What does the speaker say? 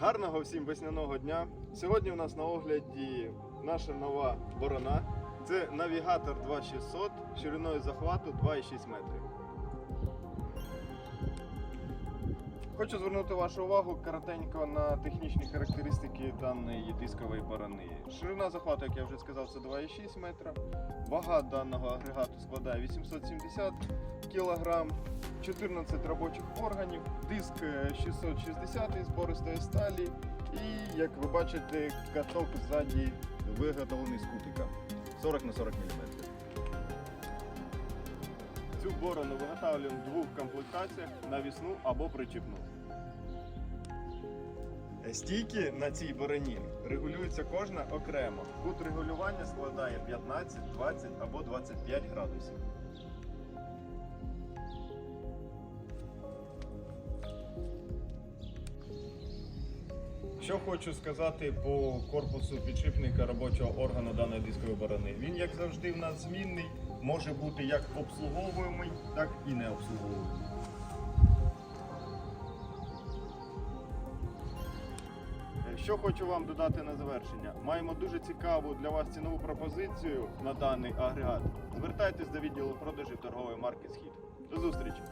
Гарного всім весняного дня. Сьогодні у нас на огляді наша нова борона. Це навігатор 2600 шириною захвату 2,6 метрів. Хочу звернути вашу увагу коротенько на технічні характеристики даної дискової борони. Ширина захвату, як я вже сказав, це 2,6 метра. Вага даного агрегату складає 870 кг, 14 робочих органів, диск е, 660 з бористої сталі і, як ви бачите, каток ззаді виготовлений з кутика 40 на 40 мм. Цю борону виготовлюємо в двох комплектаціях навісну або причіпну. Стійки на цій бороні регулюються кожна окремо. Кут регулювання складає 15, 20 або 25 градусів. Що хочу сказати по корпусу підшипника робочого органу даної дискової борони. Він, як завжди, в нас змінний, може бути як обслуговуємий, так і не обслуговуємий. Е, Що хочу вам додати на завершення. Маємо дуже цікаву для вас цінову пропозицію на даний агрегат. Звертайтесь до відділу продажів торгової марки Схід. До зустрічі!